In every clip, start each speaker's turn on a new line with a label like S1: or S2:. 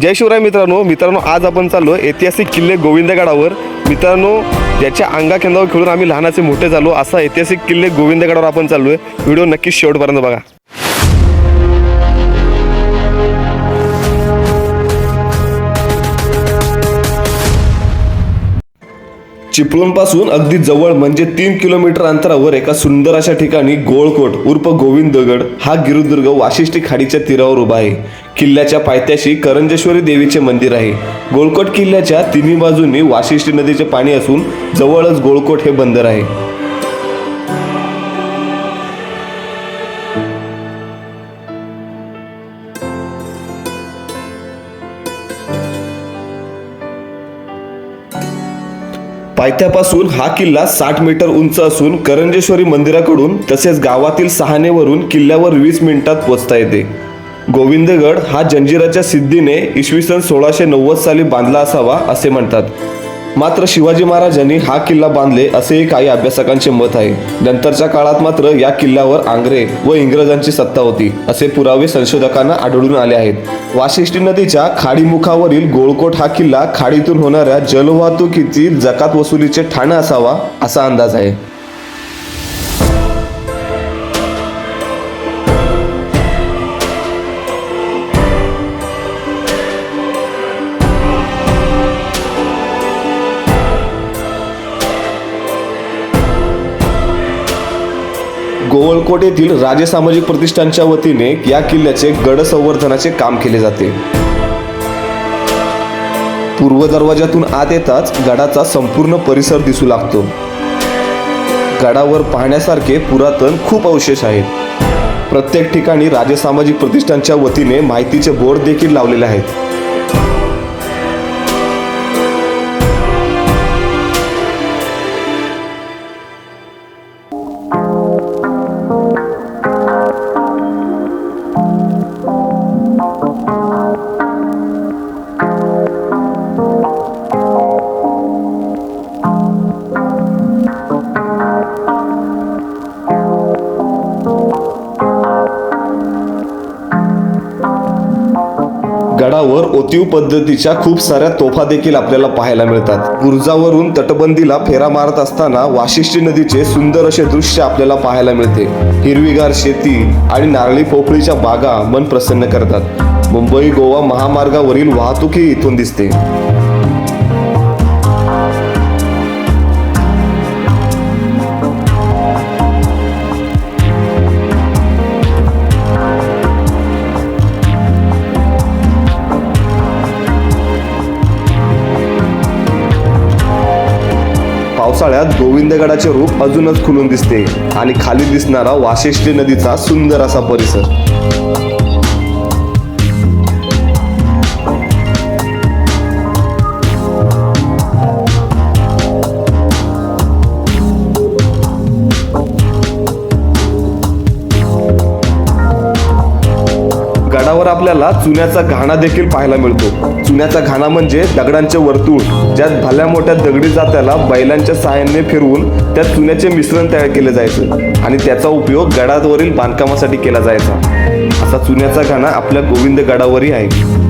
S1: जय शिवराय मित्रांनो मित्रांनो आज आपण चाललो ऐतिहासिक किल्ले गोविंदगडावर. मित्रांनो ज्याच्या अंगाखेंदावर खेळून आम्ही लहानाचे मोठे झालो असा ऐतिहासिक किल्ले गोविंदगडावर आपण चाललोय. व्हिडिओ नक्कीच शेवटपर्यंत बघा. चिपळूणपासून अगदी जवळ म्हणजे तीन किलोमीटर अंतरावर एका सुंदर अशा ठिकाणी गोळकोट उर्फ गोविंदगड हा गिरुदुर्ग वाशिष्ठी खाडीच्या तीरावर उभा आहे. किल्ल्याच्या पायथ्याशी करंजेश्वरी देवीचे मंदिर आहे. गोळकोट किल्ल्याच्या तिन्ही बाजूंनी वाशिष्ठी नदीचे पाणी असून जवळच गोळकोट हे बंदर आहे. पायथ्यापासून हा किल्ला साठ मीटर उंच असून करंजेश्वरी मंदिराकडून तसेच गावातील सहानेवरून किल्ल्यावर वीस मिनिटात पोचता येते. गोविंदगड हा जंजिराच्या सिद्धीने इसवी सन सोळाशे नव्वद साली बांधला असावा असे म्हणतात. मात्र शिवाजी महाराजांनी हा किल्ला बांधले असेही काही अभ्यासकांचे मत आहे. नंतरच्या काळात मात्र या किल्ल्यावर आंग्रे व इंग्रजांची सत्ता होती असे पुरावे संशोधकांना आढळून आले आहेत. वाशिष्ठी नदीच्या खाडीमुखावरील गोळकोट हा किल्ला खाडीतून होणाऱ्या जलवाहतुकीतील जकात वसुलीचे ठाणं असावा असा अंदाज आहे. गोवळकोट येथील राजे सामाजिक प्रतिष्ठानच्या वतीने या किल्ल्याचे गड संवर्धनाचे काम केले जाते. पूर्व दरवाजातून आत येताच गडाचा संपूर्ण परिसर दिसू लागतो. गडावर पाहण्यासारखे पुरातन खूप अवशेष आहेत. प्रत्येक ठिकाणी राजे सामाजिक प्रतिष्ठानच्या वतीने माहितीचे बोर्ड देखील लावलेले आहेत. गडावर ओतीव पद्धतीच्या खूप साऱ्या तोफा देखील आपल्याला पाहायला मिळतात. बुरुजावरून तटबंदीला फेरा मारत असताना वाशिष्ठी नदीचे सुंदर असे दृश्य आपल्याला पाहायला मिळते. हिरवीगार शेती आणि नारळी पोफळीच्या बागा मन प्रसन्न करतात. मुंबई गोवा महामार्गावरील वाहतूकही इथून दिसते. पावसाळ्यात गोविंदगडाचे रूप अजूनच खुलून दिसते आणि खाली दिसणारा वाशिष्ठी नदीचा सुंदर असा परिसर. आपल्याला चुन्याचा घाणा देखील पाहायला मिळतो. चुन्याचा घाणा म्हणजे दगडांचे वर्तुळ ज्यात भल्या मोठ्या दगडी जात्याला बैलांच्या सहाय्याने फिरवून त्यात चुन्याचे मिश्रण तयार केले जायचं आणि त्याचा उपयोग गडावरील बांधकामासाठी केला जायचा. असा चुन्याचा घाणा आपल्या गोविंद गडावरही आहे.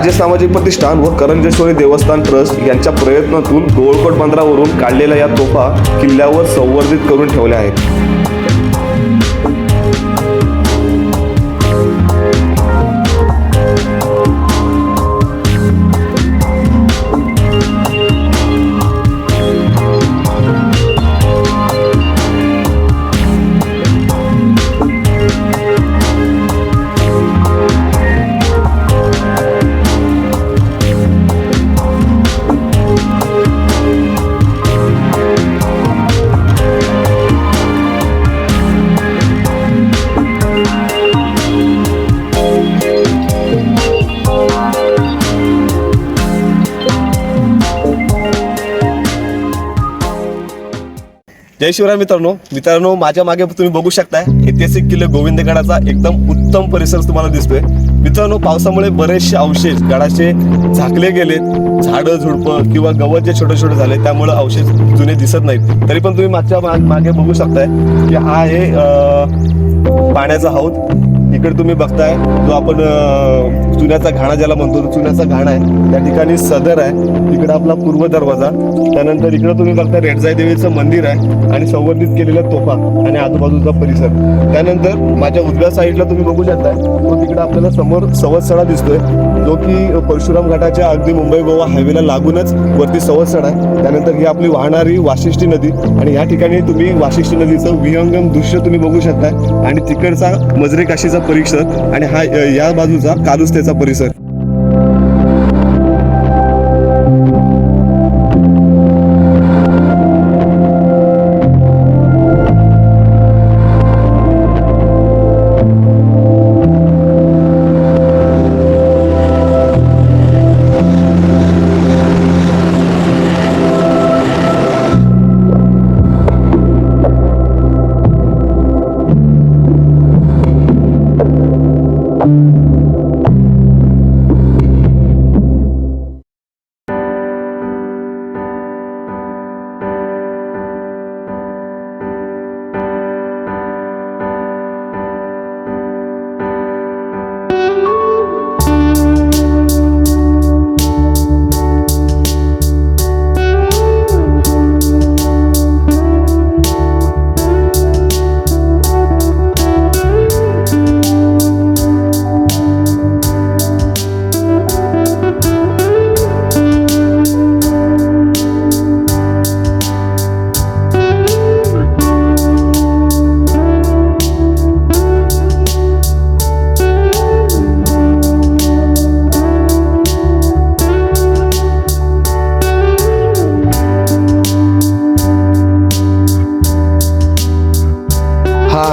S1: राजे सामाजिक प्रतिष्ठान व करंजेश्वरी देवस्थान ट्रस्ट यांच्या प्रयत्नातून गोळकोट बंदरावरून काढलेल्या या तोफा किल्ल्यावर संवर्धित करून ठेवल्या आहेत. जय शिवराय मित्रांनो. मित्रांनो माझ्या मागे तुम्ही बघू शकताय ऐतिहासिक किल्ले गोविंदगडाचा एकदम उत्तम परिसर तुम्हाला दिसतोय. मित्रांनो पावसामुळे बरेचसे अवशेष गडाचे झाकले गेलेत झाडं झुडपं किंवा गवत जे छोटे छोटे झाले त्यामुळे अवशेष जुने दिसत नाहीत. तरी पण तुम्ही मागच्या मा- मागे बघू शकताय की हा आहे पाण्याचा हौद. इकडे तुम्ही बघताय जो आपण चुन्याचा घाणा ज्याला म्हणतो चुन्याचा घाणा आहे. त्या ठिकाणी सदर आहे. इकडे आपला पूर्व दरवाजा. त्यानंतर इकडे तुम्ही बघता रेडजाई देवीचं मंदिर आहे आणि संवर्धित केलेल्या तोफा आणि आजूबाजूचा परिसर. त्यानंतर माझ्या उजव्या साईडला तुम्ही बघू शकताय तो तिकडे आपल्याला समोर सवत्सडा दिसतोय जो की परशुराम घाटाच्या अगदी मुंबई गोवा हायवेला लागूनच वरती सवत्सडा आहे. त्यानंतर ही आपली वाहणारी वाशिष्ठी नदी आणि या ठिकाणी तुम्ही वाशिष्ठी नदीचं विहंगम दृश्य तुम्ही बघू शकताय. आणि तिकडचा मजरे काशीचा परिसर आणि हा या बाजूचा कालुस्तेचा परिसर.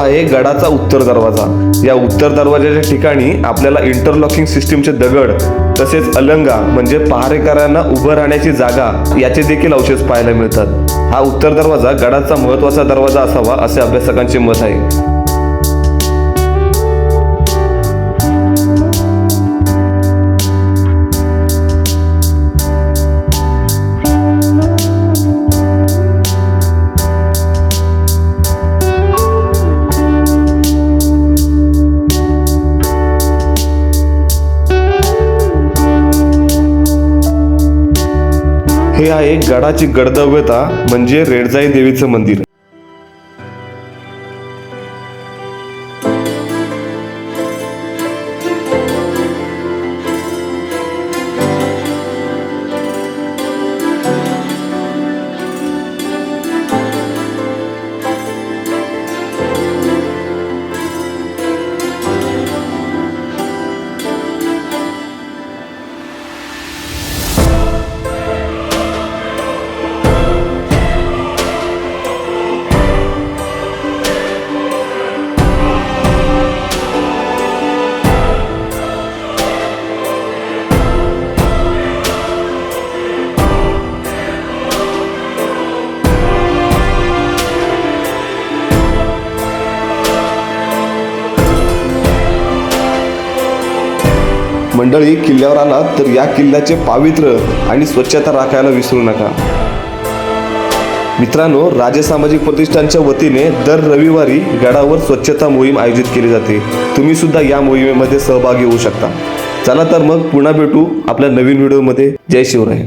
S1: आहे गडाचा उत्तर दरवाजा. या उत्तर दरवाजाच्या ठिकाणी आपल्याला इंटरलॉकिंग सिस्टीमचे दगड तसेच अलंगा म्हणजे पहारेकरांना उभं राहण्याची जागा याचे देखील अवशेष पाहायला मिळतात. हा उत्तर दरवाजा गडाचा महत्त्वाचा दरवाजा असावा असे अभ्यासकांचे मत आहे. हे आहे गडाची गडदव्यता म्हणजे रेडजाई देवीचं मंदिर. मंडळी किल्ल्यावर आलात तर या किल्ल्याचे पावित्र्य आणि स्वच्छता राखायला विसरू नका. मित्रांनो राज्य सामाजिक प्रतिष्ठानच्या वतीने दर रविवारी गडावर स्वच्छता मोहीम आयोजित केली जाते. तुम्ही सुद्धा या मोहिमेमध्ये सहभागी होऊ शकता. चला तर मग पुन्हा भेटू आपल्या नवीन व्हिडिओमध्ये. जय शिवराय.